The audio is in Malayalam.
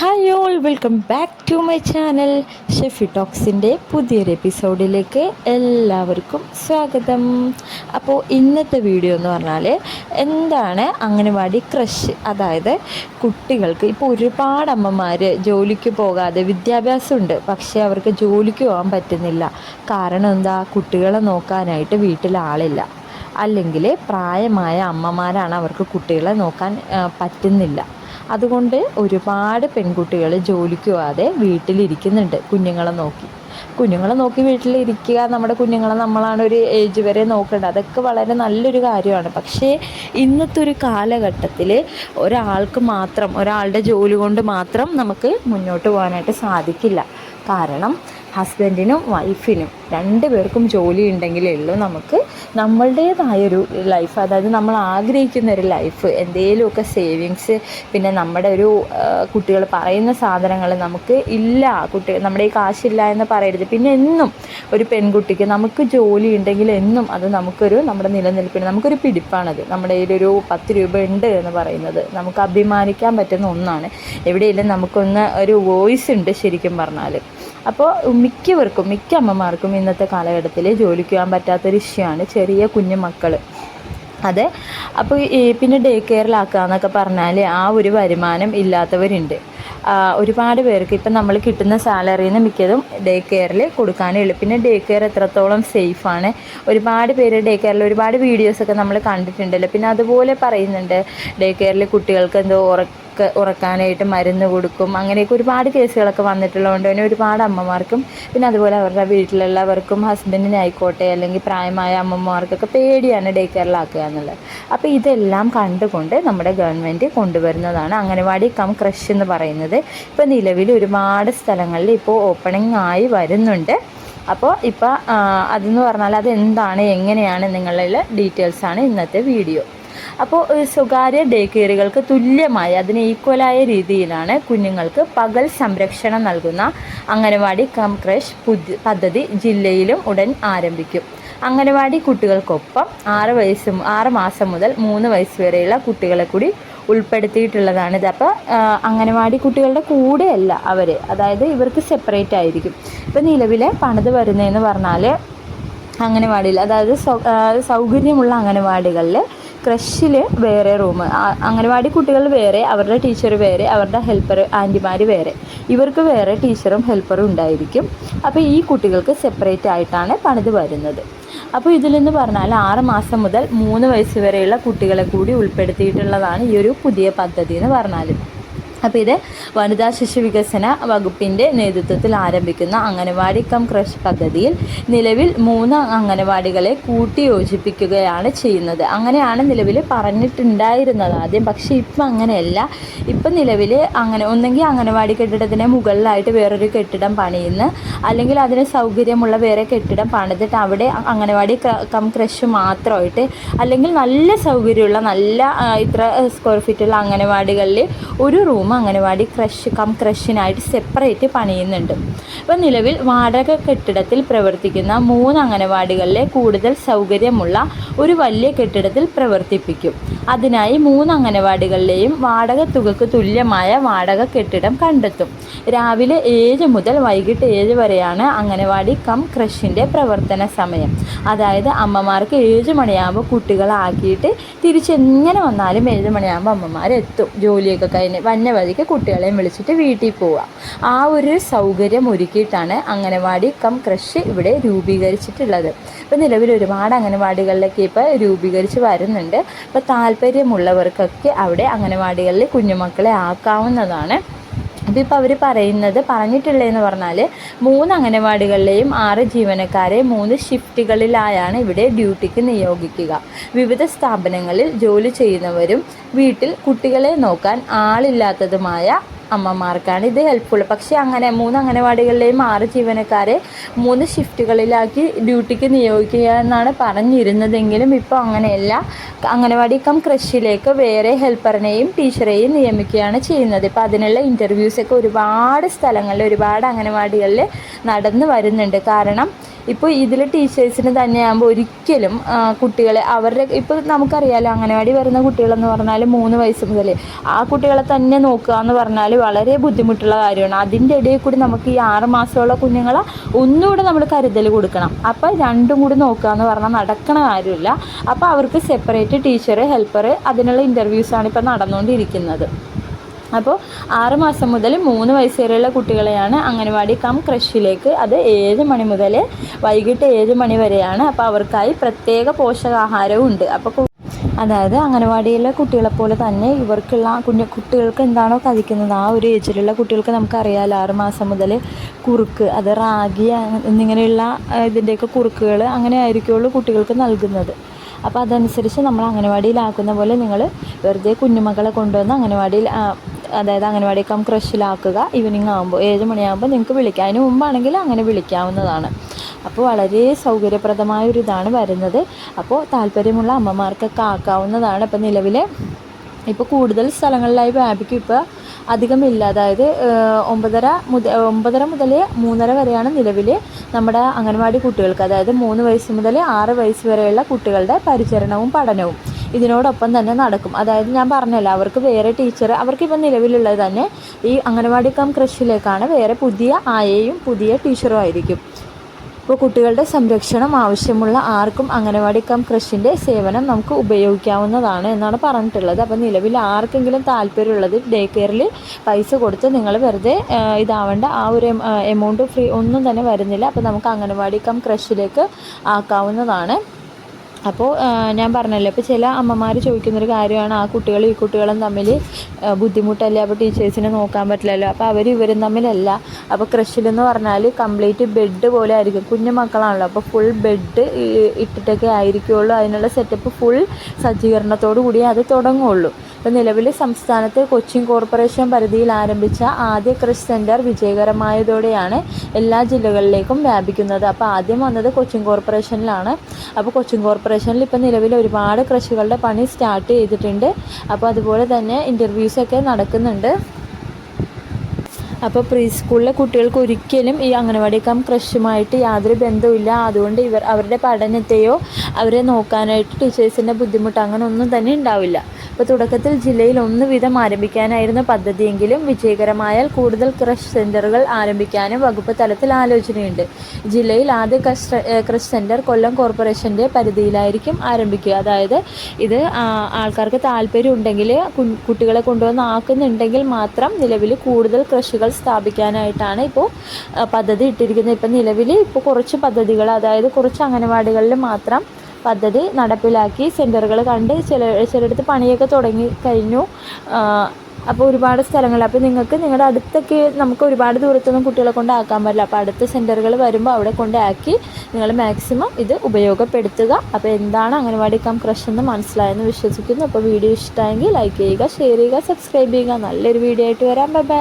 Hi all welcome back to my channel Shefi ടോക്സിന്റെ പുതിയൊരു എപ്പിസോഡിലേക്ക് എല്ലാവർക്കും സ്വാഗതം. അപ്പോൾ ഇന്നത്തെ വീഡിയോ എന്ന് പറഞ്ഞാൽ എന്താണ് അംഗനവാടി ക്രഷ് അതായത് കുട്ടികൾക്ക് ഇപ്പോൾ ഒരുപാട് അമ്മമാർ ജോലിക്ക് പോകാതെ വിദ്യാഭ്യാസമുണ്ട്. പക്ഷേ അവർക്ക് ജോലിക്ക് പോകാൻ പറ്റുന്നില്ല. കാരണം എന്താ? കുട്ടികളെ നോക്കാനായിട്ട് വീട്ടിൽ ആളില്ല. അല്ലെങ്കിൽ പ്രായമായ അമ്മമാരാണ് അവർക്ക് കുട്ടികളെ നോക്കാൻ പറ്റുന്നില്ല. അതുകൊണ്ട് ഒരുപാട് പെൺകുട്ടികൾ ജോലിക്ക് പോകാതെ വീട്ടിലിരിക്കുന്നുണ്ട് കുഞ്ഞുങ്ങളെ നോക്കി. കുഞ്ഞുങ്ങളെ നോക്കി വീട്ടിലിരിക്കുക നമ്മുടെ കുഞ്ഞുങ്ങളെ നമ്മളാണ് ഒരു ഏജ് വരെ നോക്കേണ്ടത്. അതൊക്കെ വളരെ നല്ലൊരു കാര്യമാണ്. പക്ഷേ ഇന്നത്തെ ഒരു കാലഘട്ടത്തിൽ ഒരാൾക്ക് മാത്രം ഒരാളുടെ ജോലി കൊണ്ട് മാത്രം നമുക്ക് മുന്നോട്ട് പോകാനായിട്ട് സാധിക്കില്ല. കാരണം ഹസ്ബൻഡിനും വൈഫിനും രണ്ട് പേർക്കും ജോലി ഉണ്ടെങ്കിലേ ഉള്ളൂ നമുക്ക് നമ്മളുടേതായൊരു ലൈഫ് അതായത് നമ്മൾ ആഗ്രഹിക്കുന്ന ഒരു ലൈഫ് എന്തെങ്കിലുമൊക്കെ സേവിങ്സ് പിന്നെ നമ്മുടെ ഒരു കുട്ടികൾ പറയുന്ന സാധനങ്ങൾ നമുക്ക് ഇല്ല കുട്ടി നമ്മുടെ ഈ കാശില്ല എന്ന് പറയരുത്. പിന്നെ എന്നും ഒരു പെൺകുട്ടിക്ക് നമുക്ക് ജോലി ഉണ്ടെങ്കിൽ എന്നും അത് നമുക്കൊരു നമ്മുടെ നിലനിൽപ്പിന് നമുക്കൊരു പിടിപ്പാണത്. നമ്മുടെ കയ്യിലൊരു പത്ത് രൂപ ഉണ്ട് എന്ന് പറയുന്നത്. നമുക്ക് അഭിമാനിക്കാൻ പറ്റുന്ന ഒന്നാണ്. എവിടെയെങ്കിലും നമുക്കൊന്ന് ഒരു വോയിസ് ഉണ്ട് ശരിക്കും പറഞ്ഞാൽ അപ്പോൾ മിക്കവർക്കും മിക്ക അമ്മമാർക്കും ഇന്നത്തെ കാലഘട്ടത്തിൽ ജോലിക്ക് പോകാൻ പറ്റാത്തൊരു ഇഷ്യമാണ് ചെറിയ കുഞ്ഞു മക്കൾ അതെ അപ്പോൾ പിന്നെ ഡേ കെയറിലാക്കുക എന്നൊക്കെ പറഞ്ഞാൽ ആ ഒരു വരുമാനം ഇല്ലാത്തവരുണ്ട്. ഒരുപാട് പേർക്ക് ഇപ്പം നമ്മൾ കിട്ടുന്ന സാലറിയിൽ നിന്ന് മിക്കതും ഡേ കെയറിൽ കൊടുക്കാനേ ഉള്ളൂ. പിന്നെ ഡേ കെയർ എത്രത്തോളം സേഫാണ്? ഒരുപാട് പേര് ഡേ കെയറിൽ ഒരുപാട് വീഡിയോസൊക്കെ നമ്മൾ കണ്ടിട്ടുണ്ടല്ലോ. പിന്നെ അതുപോലെ പറയുന്നുണ്ട് ഡേ കെയറിൽ കുട്ടികൾക്ക് എന്തോ ഉറക്ക ഉറക്കാനായിട്ട് മരുന്ന് കൊടുക്കും. അങ്ങനെയൊക്കെ ഒരുപാട് കേസുകളൊക്കെ വന്നിട്ടുള്ളതുകൊണ്ട് തന്നെ ഒരുപാട് അമ്മമാർക്കും പിന്നെ അതുപോലെ അവരുടെ വീട്ടിലുള്ളവർക്കും ഹസ്ബൻഡിനായിക്കോട്ടെ അല്ലെങ്കിൽ പ്രായമായ അമ്മമാർക്കൊക്കെ പേടിയാണ് ഡേ കെയറിലാക്കുക എന്നുള്ളത്. അപ്പോൾ ഇതെല്ലാം കണ്ടുകൊണ്ട് നമ്മുടെ ഗവൺമെന്റ് കൊണ്ടുവരുന്നതാണ് അംഗനവാടി കം ക്രഷ് എന്ന് പറയുന്നത്. ഇപ്പോൾ നിലവിൽ ഒരുപാട് സ്ഥലങ്ങളിൽ ഇപ്പോൾ ഓപ്പണിംഗ് ആയി വരുന്നുണ്ട്. അപ്പോൾ ഇപ്പോൾ അതെന്ന് പറഞ്ഞാൽ അതെന്താണ് എങ്ങനെയാണ് നിങ്ങളിൽ ഡീറ്റെയിൽസാണ് ഇന്നത്തെ വീഡിയോ അപ്പോൾ സ്വകാര്യ ഡേ കെയറുകൾക്ക് തുല്യമായ അതിന് ഈക്വലായ രീതിയിലാണ് കുഞ്ഞുങ്ങൾക്ക് പകൽ സംരക്ഷണം നൽകുന്ന അംഗനവാടി കം ക്രഷ് പദ്ധതി ജില്ലയിലും ഉടൻ ആരംഭിക്കും. അംഗനവാടി കുട്ടികൾക്കൊപ്പം ആറ് വയസ്സ് ആറ് മാസം മുതൽ മൂന്ന് വയസ്സ് വരെയുള്ള കുട്ടികളെ കൂടി ഉൾപ്പെടുത്തിയിട്ടുള്ളതാണിത് അപ്പോൾ അംഗനവാടി കുട്ടികളുടെ കൂടെയല്ല അവർ അതായത് ഇവർക്ക് സെപ്പറേറ്റ് ആയിരിക്കും. ഇപ്പം നിലവിലെ പണിത് വരുന്നതെന്ന് പറഞ്ഞാൽ അംഗനവാടിയിൽ അതായത് സൗകര്യമുള്ള അംഗനവാടികളിൽ ക്രഷിൽ വേറെ റൂം അംഗനവാടി കുട്ടികൾ വേറെ അവരുടെ ടീച്ചർ വേറെ അവരുടെ ഹെൽപ്പർ ആന്റിമാർ വേറെ. ഇവർക്ക് വേറെ ടീച്ചറും ഹെൽപ്പറും ഉണ്ടായിരിക്കും. അപ്പോൾ ഈ കുട്ടികൾക്ക് സെപ്പറേറ്റ് ആയിട്ടാണ് പണിത് വരുന്നത്. അപ്പോൾ ഇതിലെന്ന് പറഞ്ഞാൽ ആറ് മാസം മുതൽ മൂന്ന് വയസ്സ് വരെയുള്ള കുട്ടികളെ കൂടി ഉൾപ്പെടുത്തിയിട്ടുള്ളതാണ് ഈ ഒരു പുതിയ പദ്ധതി എന്ന് പറഞ്ഞാൽ അപ്പോൾ ഇത് വനിതാ ശിശു വികസന വകുപ്പിന്റെ നേതൃത്വത്തിൽ ആരംഭിക്കുന്ന അംഗനവാടി കം ക്രഷ് പദ്ധതിയിൽ നിലവിൽ മൂന്ന് അംഗനവാടികളെ കൂട്ടി യോജിപ്പിക്കുകയാണ് ചെയ്യുന്നത്. അങ്ങനെയാണ് നിലവിൽ പറഞ്ഞിട്ടുണ്ടായിരുന്നത് ആദ്യം. പക്ഷേ ഇപ്പം അങ്ങനെയല്ല. ഇപ്പം നിലവിൽ അങ്ങനെ ഒന്നെങ്കിൽ അംഗനവാടി കെട്ടിടത്തിന് മുകളിലായിട്ട് വേറൊരു കെട്ടിടം പണിയുന്നു അല്ലെങ്കിൽ അതിന് സൗകര്യമുള്ള വേറെ കെട്ടിടം പണിതിട്ട് അവിടെ അംഗനവാടി കം ക്രഷ് മാത്രമായിട്ട് അല്ലെങ്കിൽ നല്ല സൗകര്യമുള്ള നല്ല ഇത്ര സ്ക്വയർ ഫീറ്റുള്ള അംഗനവാടികളിൽ ഒരു റൂം അംഗനവാടി ക്രഷ് കം ക്രഷിനായിട്ട് സെപ്പറേറ്റ് പണിയുന്നുണ്ട്. ഇപ്പം നിലവിൽ വാടക കെട്ടിടത്തിൽ പ്രവർത്തിക്കുന്ന മൂന്ന് അംഗനവാടികളിലെ കൂടുതൽ സൗകര്യമുള്ള ഒരു വലിയ കെട്ടിടത്തിൽ പ്രവർത്തിപ്പിക്കും. അതിനായി മൂന്ന് അംഗനവാടികളിലെയും വാടക തുകക്ക് തുല്യമായ വാടക കെട്ടിടം കണ്ടെത്തും. രാവിലെ ഏഴ് മുതൽ വൈകിട്ട് ഏഴ് വരെയാണ് അംഗനവാടി കം ക്രഷിന്റെ പ്രവർത്തന സമയം. അതായത് അമ്മമാർക്ക് ഏഴ് മണിയാകുമ്പോൾ കുട്ടികളാക്കിയിട്ട് തിരിച്ചെങ്ങനെ വന്നാലും ഏഴ് മണിയാകുമ്പോൾ അമ്മമാർ എത്തും ജോലിയൊക്കെ കഴിഞ്ഞ് വന്ന വഴിക്ക് കുട്ടികളെയും വിളിച്ചിട്ട് വീട്ടിൽ പോവുക ആ ഒരു സൗകര്യം ഒരുക്കിയിട്ടാണ് അംഗനവാടി കം ക്രഷ് ഇവിടെ രൂപീകരിച്ചിട്ടുള്ളത്. ഇപ്പോൾ നിലവിൽ ഒരുപാട് അംഗനവാടികളിലൊക്കെ ഇപ്പോൾ രൂപീകരിച്ച് വരുന്നുണ്ട്. അപ്പോൾ താല്പര്യമുള്ളവർക്കൊക്കെ അവിടെ അംഗനവാടികളിൽ കുഞ്ഞുമക്കളെ ആക്കാവുന്നതാണ്. ഇപ്പോൾ അവർ പറയുന്നത് പറഞ്ഞിട്ടുള്ളതെന്ന് പറഞ്ഞാൽ മൂന്ന് അംഗനവാടികളിലെയും ആറ് ജീവനക്കാരെ മൂന്ന് ഷിഫ്റ്റുകളിലായാണ് ഇവിടെ ഡ്യൂട്ടിക്ക് നിയോഗിക്കുക. വിവിധ സ്ഥാപനങ്ങളിൽ ജോലി ചെയ്യുന്നവരും വീട്ടിൽ കുട്ടികളെ നോക്കാൻ ആളില്ലാത്തതുമായ അമ്മമാർക്കാണ് ഇത് ഹെൽപ്ഫുൾ പക്ഷേ അങ്ങനെ മൂന്ന് അംഗനവാടികളിലെയും ആറ് ജീവനക്കാരെ മൂന്ന് ഷിഫ്റ്റുകളിലാക്കി ഡ്യൂട്ടിക്ക് നിയോഗിക്കുക എന്നാണ് പറഞ്ഞിരുന്നതെങ്കിലും ഇപ്പോൾ അങ്ങനെയല്ല. അംഗനവാടി കം ക്രഷിലേക്ക് വേറെ ഹെൽപ്പറിനെയും ടീച്ചറെയും നിയമിക്കുകയാണ് ചെയ്യുന്നത്. ഇപ്പോൾ അതിനുള്ള ഇന്റർവ്യൂസൊക്കെ ഒരുപാട് സ്ഥലങ്ങളിൽ ഒരുപാട് അംഗനവാടികളിൽ നടന്നു വരുന്നുണ്ട്. കാരണം ഇപ്പോൾ ഇതിലെ ടീച്ചേഴ്സിന് തന്നെയാകുമ്പോൾ ഒരിക്കലും കുട്ടികളെ അവരുടെ ഇപ്പോൾ നമുക്കറിയാലോ അംഗനവാടി വരുന്ന കുട്ടികളെന്ന് പറഞ്ഞാൽ മൂന്ന് വയസ്സ് മുതൽ ആ കുട്ടികളെ തന്നെ നോക്കുക എന്ന് പറഞ്ഞാൽ വളരെ ബുദ്ധിമുട്ടുള്ള കാര്യമാണ്. അതിന്റെ ഇടയിൽ കൂടി നമുക്ക് ഈ ആറ് മാസമുള്ള കുഞ്ഞുങ്ങളെ ഒന്നുകൂടെ നമ്മൾ കരുതൽ കൊടുക്കണം. അപ്പോൾ രണ്ടും കൂടി നോക്കുക എന്ന് പറഞ്ഞാൽ നടക്കണ കാര്യമില്ല. അപ്പോൾ അവർക്ക് സെപ്പറേറ്റ് ടീച്ചർ ഹെൽപ്പർ അതിനുള്ള ഇന്റർവ്യൂസാണ് ഇപ്പോൾ നടന്നുകൊണ്ടിരിക്കുന്നത് അപ്പോൾ ആറ് മാസം മുതൽ മൂന്ന് വയസ്സ് വരെയുള്ള കുട്ടികളെയാണ് അംഗനവാടി കം ക്രഷിലേക്ക് അത് ഏഴ് മണി മുതൽ വൈകിട്ട് ഏഴ് മണി വരെയാണ്. അപ്പോൾ അവർക്കായി പ്രത്യേക പോഷകാഹാരവും ഉണ്ട്. അപ്പോൾ അതായത് അംഗനവാടിയിലെ കുട്ടികളെ പോലെ തന്നെ ഇവർക്കുള്ള കുഞ്ഞു കുട്ടികൾക്ക് എന്താണോ കഴിക്കുന്നത് ആ ഒരു ഏജിലുള്ള കുട്ടികൾക്ക് നമുക്കറിയാമല്ലോ ആറ് മാസം മുതൽ കുറുക്ക് അത് റാഗി എന്നിങ്ങനെയുള്ള ഇതിന്റെയൊക്കെ കുറുക്കുകൾ അങ്ങനെ ആയിരിക്കുള്ളൂ കുട്ടികൾക്ക് നൽകുന്നത്. അപ്പോൾ അതനുസരിച്ച് നമ്മൾ അംഗനവാടിയിലാക്കുന്ന പോലെ നിങ്ങൾ വെറുതെ കുഞ്ഞുമക്കളെ കൊണ്ടുവന്ന് അംഗനവാടിയിൽ അതായത് അംഗനവാടി കം ക്രഷിലാക്കുക ഈവനിങ് ആകുമ്പോൾ ഏഴ് മണിയാകുമ്പോൾ നിങ്ങൾക്ക് വിളിക്കാം. അതിന് മുമ്പാണെങ്കിൽ അങ്ങനെ വിളിക്കാവുന്നതാണ്. അപ്പോൾ വളരെ സൗകര്യപ്രദമായ ഒരു ഇതാണ് വരുന്നത്. അപ്പോൾ താല്പര്യമുള്ള അമ്മമാർക്കൊക്കെ ആക്കാവുന്നതാണ്. ഇപ്പോൾ നിലവിലെ ഇപ്പോൾ കൂടുതൽ സ്ഥലങ്ങളിലായി വ്യാപിക്കും. ഇപ്പോൾ അധികമില്ല അതായത് ഒമ്പതര മുതൽ ഒമ്പതര മുതൽ മൂന്നര വരെയാണ് നിലവിൽ നമ്മുടെ അംഗൻവാടി കുട്ടികൾക്ക്. അതായത് മൂന്ന് വയസ്സ് മുതൽ ആറ് വയസ്സ് വരെയുള്ള കുട്ടികളുടെ പരിചരണവും പഠനവും. ഇതിനോടൊപ്പം തന്നെ നടക്കും. അതായത് ഞാൻ പറഞ്ഞല്ലോ അവർക്ക് വേറെ ടീച്ചർ അവർക്കിപ്പോൾ നിലവിലുള്ളത് തന്നെ ഈ അംഗനവാടി കം കൃഷിയിലേക്കാണ്. വേറെ പുതിയ ആയയും പുതിയ ടീച്ചറും ആയിരിക്കും. ഇപ്പോൾ കുട്ടികളുടെ സംരക്ഷണം ആവശ്യമുള്ള ആർക്കും അംഗനവാടി കം ക്രഷിന്റെ സേവനം നമുക്ക് ഉപയോഗിക്കാവുന്നതാണ് എന്നാണ് പറഞ്ഞിട്ടുള്ളത്. അപ്പോൾ നിലവിൽ ആർക്കെങ്കിലും താല്പര്യമുള്ളത് ഡേ കെയറിൽ പൈസ കൊടുത്ത് നിങ്ങൾ വെറുതെ ഇതാവേണ്ട. ആ ഒരു എമൗണ്ട് ഫ്രീ ഒന്നും തന്നെ വരുന്നില്ല. അപ്പോൾ നമുക്ക് അംഗനവാടി കം ക്രഷിലേക്ക് ആക്കാവുന്നതാണ്. അപ്പോൾ ഞാൻ പറഞ്ഞല്ലോ ഇപ്പോൾ ചില അമ്മമാർ ചോദിക്കുന്നൊരു കാര്യമാണ് ആ കുട്ടികളും ഈ കുട്ടികളും തമ്മിൽ ബുദ്ധിമുട്ടല്ലേ അപ്പോൾ ടീച്ചേഴ്സിനെ നോക്കാൻ പറ്റില്ലല്ലോ അപ്പോൾ അവർ ഇവരും തമ്മിലല്ല. അപ്പോൾ ക്രഷിലെന്ന് പറഞ്ഞാൽ കംപ്ലീറ്റ് ബെഡ് പോലെ ആയിരിക്കും കുഞ്ഞു മക്കളാണല്ലോ അപ്പോൾ ഫുൾ ബെഡ് ഇട്ടിട്ടൊക്കെ ആയിരിക്കുള്ളൂ അതിനുള്ള സെറ്റപ്പ് ഫുൾ സജ്ജീകരണത്തോടു കൂടി അത് തുടങ്ങുള്ളൂ. ഇപ്പോൾ നിലവിൽ സംസ്ഥാനത്ത് കൊച്ചിൻ കോർപ്പറേഷൻ പരിധിയിൽ ആരംഭിച്ച ആദ്യ ക്രഷ് സെന്റർ വിജയകരമായതോടെയാണ് എല്ലാ ജില്ലകളിലേക്കും വ്യാപിക്കുന്നത്. അപ്പോൾ ആദ്യം വന്നത് കൊച്ചിൻ കോർപ്പറേഷനിലാണ്. അപ്പോൾ കൊച്ചിൻ കോർപ്പറേഷനിൽ ഇപ്പോൾ നിലവിൽ ഒരുപാട് കൃഷികളുടെ പണി സ്റ്റാർട്ട് ചെയ്തിട്ടുണ്ട്. അപ്പോൾ അതുപോലെ തന്നെ ഇന്റർവ്യൂസൊക്കെ നടക്കുന്നുണ്ട്. അപ്പോൾ പ്രീ സ്കൂളിലെ കുട്ടികൾക്ക് ഒരിക്കലും ഈ അംഗനവാടി കം ക്രഷുമായിട്ട് യാതൊരു ബന്ധവുമില്ല. അതുകൊണ്ട് ഇവർ അവരുടെ പഠനത്തെയോ അവരെ നോക്കാനായിട്ട് ടീച്ചേഴ്സിന്റെ ബുദ്ധിമുട്ട് അങ്ങനെ ഒന്നും തന്നെ ഉണ്ടാവില്ല. അപ്പോൾ തുടക്കത്തിൽ ജില്ലയിൽ ഒന്ന് വീതം ആരംഭിക്കാനായിരുന്നു പദ്ധതിയെങ്കിലും വിജയകരമായാൽ കൂടുതൽ ക്രഷ് സെന്ററുകൾ ആരംഭിക്കാനും വകുപ്പ് തലത്തിൽ ആലോചനയുണ്ട്. ജില്ലയിൽ ആദ്യ ക്രഷ് ക്രഷ് സെന്റർ കൊല്ലം കോർപ്പറേഷന്റെ പരിധിയിലായിരിക്കും ആരംഭിക്കുക. അതായത് ഇത് ആൾക്കാർക്ക് താല്പര്യം ഉണ്ടെങ്കിൽ കുട്ടികളെ കൊണ്ടുവന്ന് ആക്കുന്നുണ്ടെങ്കിൽ മാത്രം നിലവിൽ കൂടുതൽ കൃഷികൾ സ്ഥാപിക്കാനായിട്ടാണ് ഇപ്പോൾ പദ്ധതി ഇട്ടിരിക്കുന്നത്. ഇപ്പം നിലവിൽ ഇപ്പോൾ കുറച്ച് പദ്ധതികൾ അതായത് കുറച്ച് അംഗനവാടികളിൽ മാത്രം പദ്ധതി നടപ്പിലാക്കി സെന്ററുകൾ കണ്ട് ചില ചിലയിടത്ത് പണിയൊക്കെ തുടങ്ങി കഴിഞ്ഞു. അപ്പോൾ ഒരുപാട് സ്ഥലങ്ങൾ. അപ്പോൾ നിങ്ങൾക്ക് നിങ്ങളുടെ അടുത്തൊക്കെ നമുക്ക് ഒരുപാട് ദൂരത്തൊന്നും കുട്ടികളെ കൊണ്ട് ആക്കാൻ പറ്റില്ല. അപ്പോൾ അടുത്ത സെന്ററുകൾ വരുമ്പോൾ അവിടെ കൊണ്ടാക്കി നിങ്ങൾ മാക്സിമം ഇത് ഉപയോഗപ്പെടുത്തുക. അപ്പോൾ എന്താണ് അംഗനവാടി കം ക്രഷ് എന്ന് മനസ്സിലായെന്ന് വിശ്വസിക്കുന്നു. അപ്പോൾ വീഡിയോ ഇഷ്ടമായെങ്കിൽ ലൈക്ക് ചെയ്യുക ഷെയർ ചെയ്യുക സബ്സ്ക്രൈബ് ചെയ്യുക. നല്ലൊരു വീഡിയോ ആയിട്ട് വരാം. ബൈ.